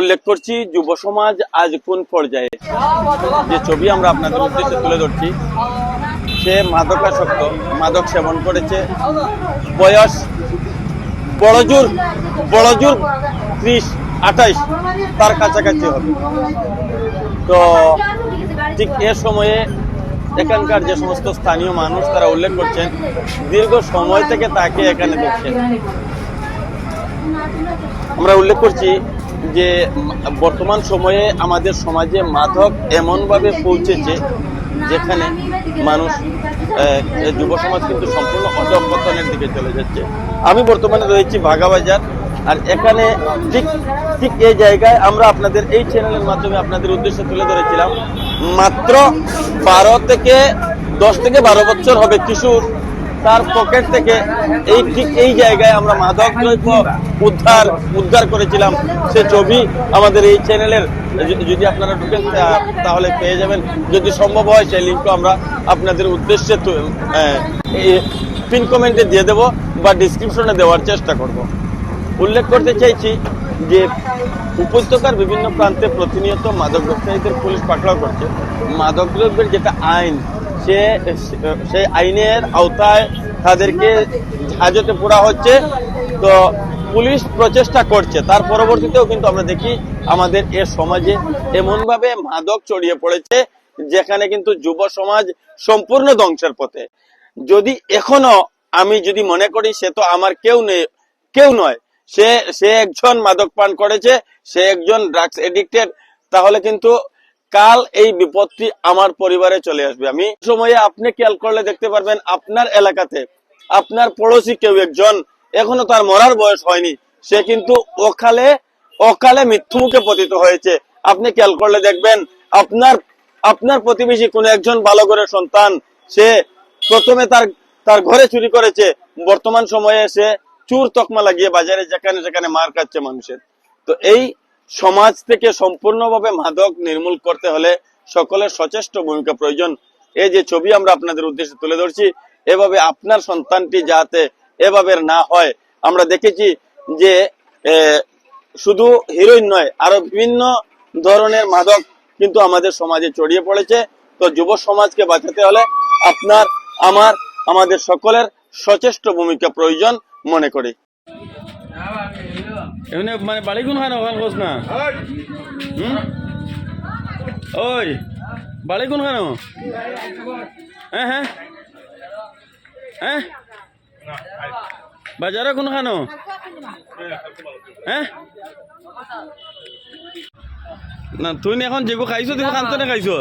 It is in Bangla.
উল্লেখ করছি, যুব সমাজ আজ কোন পর্যায়ে? যে ছবি আমরা আপনাদের উদ্দেশ্যে তুলে ধরছি, সে মাদকাসক্ত, মাদক সেবন করেছে। বয়স বড়জোর বড়জোর ত্রিশ আঠাইশ তার কাছাকাছি হবে। তো ঠিক এ সময়ে এখানকার যে সমস্ত স্থানীয় মানুষ, তারা উল্লেখ করছেন, দীর্ঘ সময় থেকে তাকে এখানে দেখছেন। আমরা উল্লেখ করছি যে বর্তমান সময়ে আমাদের সমাজে মাদক এমনভাবে পৌঁছেছে যেখানে মানুষ যুব সমাজ কিন্তু সম্পূর্ণ অধঃপতনের দিকে চলে যাচ্ছে। আমি বর্তমানে রয়েছি ভাগাবাজার, আর এখানে ঠিক ঠিক এই জায়গায় আমরা আপনাদের এই চ্যানেলের মাধ্যমে আপনাদের উদ্দেশ্যে তুলে ধরেছিলাম, মাত্র বারো থেকে দশ থেকে বারো বছর হবে কিশোর তার পকেট থেকে এই ঠিক এই জায়গায় আমরা মাদক দ্রব্য উদ্ধার উদ্ধার করেছিলাম। সে ছবি আমাদের এই চ্যানেলের যদি আপনারা ঢুকেন তাহলে পেয়ে যাবেন। যদি সম্ভব হয়, সেই লিঙ্কও আমরা আপনাদের উদ্দেশ্যে পিন কমেন্টে দিয়ে দেব বা ডিসক্রিপশনে দেওয়ার চেষ্টা করব। উল্লেখ করতে চাইছি যে, উপত্যকার বিভিন্ন প্রান্তে প্রতিনিয়ত মাদক ব্যবসায়ীদের পুলিশ পাকড়াও করছে। মাদক দ্রব্যের যেটা আইন সে সেই আইনের আওতায় তাদেরকে হাজতে পোড়া হচ্ছে। তো পুলিশ প্রচেষ্টা করছে। তার পরবর্তীতেও কিন্তু আমরা দেখি আমাদের এ সমাজে এমনভাবে মাদক ছড়িয়ে পড়েছে, যেখানে কিন্তু যুব সমাজ সম্পূর্ণ ধ্বংসের পথে। যদি এখনও আমি যদি মনে করি, সে তো আমার কেউ নেই, কেউ নয়। সে সে একজন মাদক পান করেছে, সে একজন ড্রাগস এডিক্টেড তাহলে কিন্তু কাল এই বিপদটি আমার পরিবারে চলে আসবে। আমি সময়ে আপনি খেয়াল করলে দেখতে পারবেন, আপনার এলাকাতে আপনার পড়োশি কেউ একজন এখনও তার মরার বয়স হয়নি। সে কিন্তু অকালে অকালে মৃত্যুমুখে পতিত হয়েছে। আপনি খেয়াল করলে দেখবেন, আপনার আপনার প্রতিবেশী কোন একজন ভালো ঘরের সন্তান, সে প্রথমে তার তার ঘরে চুরি করেছে। বর্তমান সময়ে সে চুর তকমা লাগিয়ে বাজারে যেখানে যেখানে মার খাচ্ছে মানুষের। তো এই সমাজ থেকে সম্পূর্ণভাবে মাদক নির্মূল করতে হলে সকলের সচেষ্ট ভূমিকা প্রয়োজন। এই যে ছবি আমরা আপনাদের উদ্দেশ্যে তুলে ধরছি, এভাবে আপনার সন্তানটি যাতে এভাবে না হয়, আমরা দেখেছি যে শুধু হিরোইন নয়, আরও বিভিন্ন ধরনের মাদক কিন্তু আমাদের সমাজে ছড়িয়ে পড়েছে। তো যুব সমাজকে বাঁচাতে হলে আপনার, আমার, আমাদের সকলের সচেষ্ট ভূমিকা প্রয়োজন মনে করি। এমনি মানে বাড়ি কোন খান ওখান কোস না? হুম? ওই বাড়ি কোন খান হ্যাঁ হ্যাঁ হ্যাঁ বাজারে কোন খানো হ্যাঁ না, তুই এখন যেগু খাইছো তুই খানতো না খাইছো?